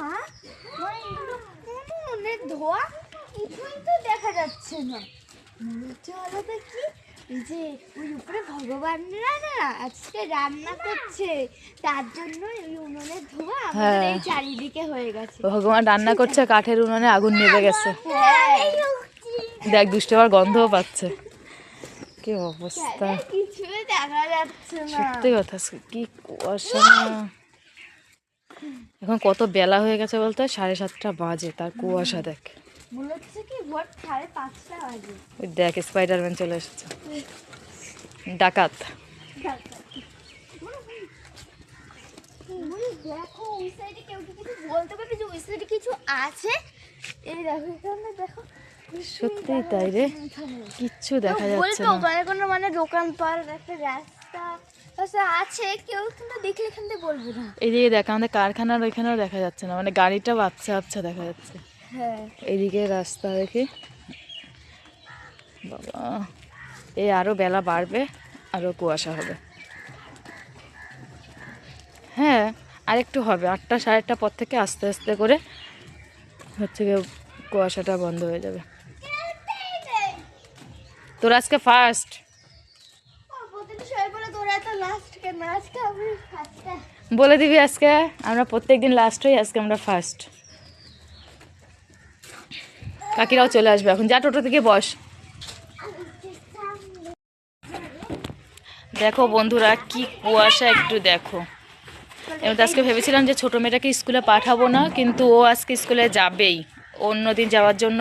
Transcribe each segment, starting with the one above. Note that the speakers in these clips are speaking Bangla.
মা মানে এগুলো কোনো অনেক ধোয়া কিছুই তো দেখা যাচ্ছে না। মনে হচ্ছে আলাদা কি এই যে ওই উপরে ভগবানরা না আজকে রান্না করছে তার জন্য ওই উনুনের ধোয়া আমাদের এই হ্যাঁ। চারিদিকে হয়ে গেছে। ভগবান রান্না করছে কাঠের উনুনে আগুন নেভে গেছে। হ্যাঁ দেখ দুষ্ট আবার গন্ধও পাচ্ছে। কি অবস্থা। কিছুই দেখা যাচ্ছে না। সত্যি কথা কি কুয়াশা। এখন কত বেলা হয়ে গেছে বলতে? সাড়ে সাতটা বাজে তার কুয়াশা দেখ। ওই দেখ স্পাইডারম্যান চলে এসেছে। ডাকাত। দেখো ওই সাইডে কেউ কিছু বলতে পারবে যে ওই সাইডে কিছু আছে? এই দেখো দেখো সত্যিই তাই রে। কিচ্ছু দেখা যাচ্ছে না। ওখানে কোনো মানে দোকান পার একটা রাস্তা আছে কেউ কিন্তু দেখলে থেকে বলবে না। এইদিকে দেখ আমাদের কারখানার ওইখানেও দেখা যাচ্ছে না মানে গাড়িটা বাচ্চা বাচ্চা দেখা যাচ্ছে। হ্যাঁ। এইদিকে রাস্তা দেখি। বাবা এই আরও বেলা বাড়বে আরও কুয়াশা হবে। হ্যাঁ আরেকটু হবে আটটা সাড়ে আটটা পর থেকে আস্তে আস্তে করে হচ্ছে গিয়ে কুয়াশাটা বন্ধ হয়ে যাবে। তোর আজকে ফার্স্ট বলে দিবি আজকে? আমরা প্রত্যেক দিন লাস্ট হই, আজকে আমরা ফার্স্ট কাকিরাও চলে আসবে এখন। যা টোটো থেকে বস। দেখো বন্ধুরা, কি কুয়াশা একটু দেখো। তো আজকে ভেবেছিলাম যে ছোটো মেয়েটাকে স্কুলে পাঠাবো না, কিন্তু ও আজকে স্কুলে যাবেই। অন্য দিন যাওয়ার জন্য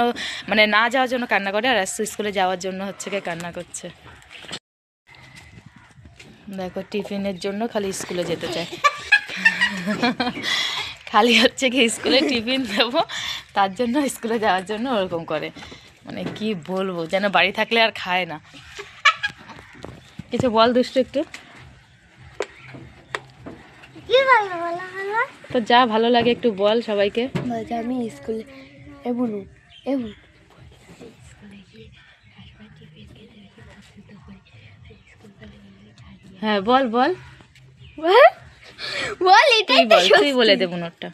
মানে না যাওয়ার জন্য কান্না করে, আর আজকে স্কুলে যাওয়ার জন্য হচ্ছে কান্না করছে। দেখো টিফিনের জন্য খালি স্কুলে যেতে চায় খালি হচ্ছে কি স্কুলে টিফিন দেবো তার জন্য স্কুলে যাওয়ার জন্য ওরকম করে। মানে কি বলব যেন বাড়ি থাকলে আর খায় না। কিছু বল দুষ্টু একটু। তো যা ভালো লাগে একটু বল সবাইকে। আমি স্কুলে এবুনু এবু হ্যাঁ বল বল। বল? এটাই বল তুই বলে দেবো নোটটা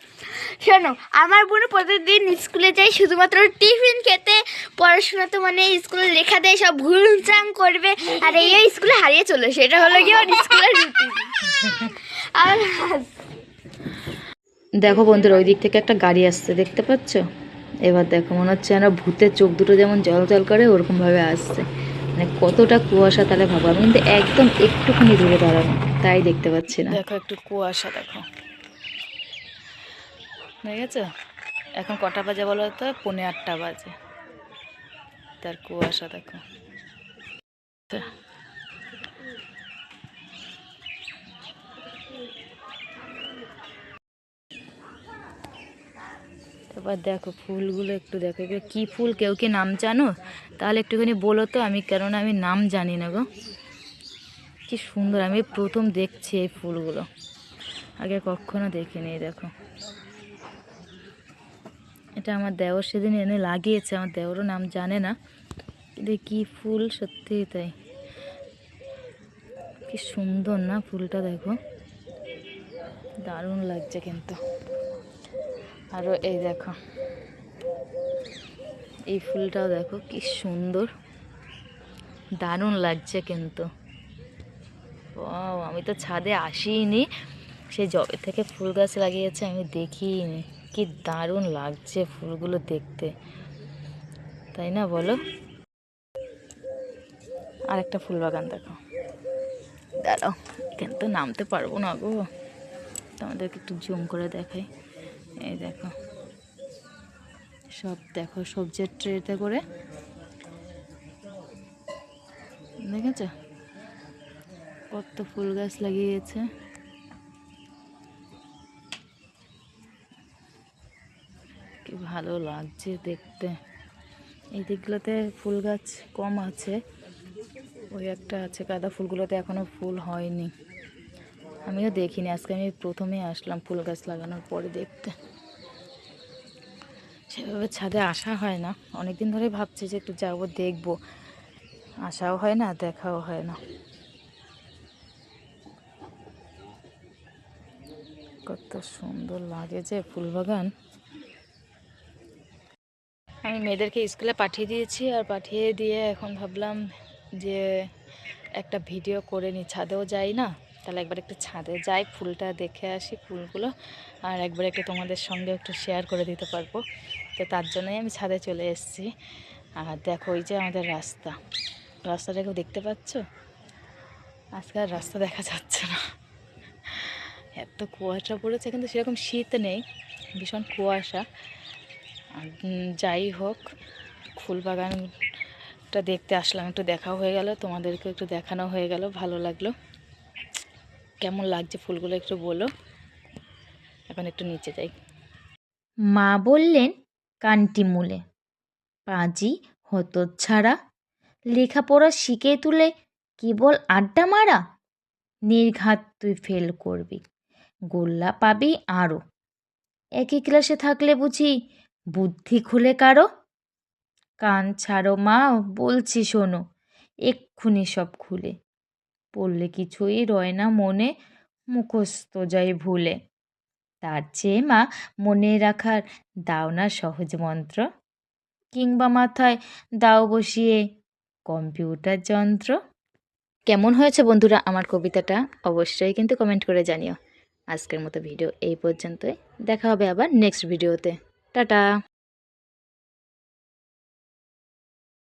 শোনো আমার বোন প্রতিদিন স্কুলে যায় শুধুমাত্র টিফিন খেতে পড়াশোনা তো মানে স্কুলে লেখা দেয় সব ভুলচাং করবে আর এই স্কুলে হারিয়ে চলে সেটা হলো কি ওর স্কুলের রুটিন আর দেখো বন্ধুরা ওই দিক থেকে একটা গাড়ি আসছে দেখতে পাচ্ছ? এবার দেখো মনে হচ্ছে যেন ভূতের চোখ দুটো যেমন জল জল করে ওরকমভাবে আসছে। মানে কতটা কুয়াশা তাহলে ভাবো আমি কিন্তু একদম একটুখানি দূরে দাঁড়ানো, তাই দেখতে পাচ্ছি না। দেখো একটু কুয়াশা, দেখো। ঠিক আছে এখন কটা বাজে বলো তো? পনে আটটা বাজে। তার কুয়াশা, দেখো। এবার দেখো ফুলগুলো একটু দেখো, এগুলো কী ফুল, কেউ কি নাম জানো? তাহলে একটুখানি বলো তো আমি, কেননা আমি নাম জানি না গো। কি সুন্দর, আমি প্রথম দেখছি এই ফুলগুলো। আগে কখনো দেখিনি দেখো। এটা আমার দেওর সেদিন এনে লাগিয়েছে, আমার দেওরও নাম জানে না। কিন্তু কি ফুল, সত্যিই তাই। কি সুন্দর না ফুলটা, দেখো। দারুণ লাগছে কিন্তু। আরও এই দেখো। এই ফুলটাও দেখো কি সুন্দর। দারুণ লাগছে কিন্তু। Wow, আমি তো ছাদে আসিনি সে জবে থেকে ফুল গাছ লাগিয়েছে আমি দেখিনি কি দারুণ লাগছে ফুলগুলো দেখতে। তাই না বলো? আর একটা ফুল বাগান দেখো। দাঁড়াও এখানে তো নামতে পারব না গো। তোমাদেরকে একটু জুম করে দেখাই। এই দেখো। সব দেখো, সবজির ট্রেতে করে। দেখেছ? কত ফুল গাছ লাগিয়েছে। কি ভালো লাগছে দেখতে। এই দিকগুলোতে ফুল গাছ কম আছে। ওই একটা আছে, গাঁদা ফুলগুলোতে এখনও ফুল হয়নি। আমিও দেখিনি। আজকে আমি প্রথমেই আসলাম ফুল গাছ লাগানোর পরে দেখতে। সেভাবে ছাদে আসা হয় না। অনেক দিন ধরে ভাবছি যে একটু যাব, দেখব। আসাও হয় না, দেখাও হয় না। কত সুন্দর লাগে যে ফুল বাগান। আমি মেয়েদেরকে স্কুলে পাঠিয়ে দিয়েছি আর পাঠিয়ে দিয়ে এখন ভাবলাম যে একটা ভিডিও করে নিই ছাদেও যাই না। তাহলে একবার একটু ছাদে যাই, ফুলটা দেখে আসি ফুলগুলো। আর একবার একটু তোমাদের সঙ্গে একটু শেয়ার করে দিতে পারব। তো তার জন্যই আমি ছাদে চলে এসেছি। আর দেখো ওই যে আমাদের রাস্তা। রাস্তাটা কেউ দেখতে পাচ্ছ? আজকে আর রাস্তা দেখা যাচ্ছে না। এত কুয়াশা পড়েছে, কিন্তু সেরকম শীত নেই। ভীষণ কুয়াশা। আর যাই হোক ফুল বাগানটা দেখতে আসলাম। একটু দেখাও হয়ে গেল তোমাদেরকে একটু দেখানো হয়ে গেল, ভালো লাগল। কেমন লাগছে ফুলগুলো একটু বলো। এখন একটু নিচে যাই। মা বললেন কানটি মূলে। পাঁজি হতচ্ছাড়া লেখাপড়া শিখে তুলে কেবল আড্ডা মারা। নির্ঘাত তুই ফেল করবি। গোল্লা পাবি আরও একই ক্লাসে থাকলে বুঝি বুদ্ধি খুলে কারও? কান ছাড়ো মা, বলছি শোনো, এক্ষুনি সব খুলে। পড়লে কিছুই রয় না মনে, মুখস্থ যায় ভুলে। তার চেয়ে মা, মনে রাখার দাও না সহজ মন্ত্র। কিংবা মাথায় দাও বসিয়ে কম্পিউটার যন্ত্র। কেমন হয়েছে বন্ধুরা আমার কবিতাটা? অবশ্যই কিন্তু কমেন্ট করে জানিও। আজকের মতো ভিডিও এই পর্যন্তই। দেখা হবে আবার নেক্সট ভিডিওতে টাটা!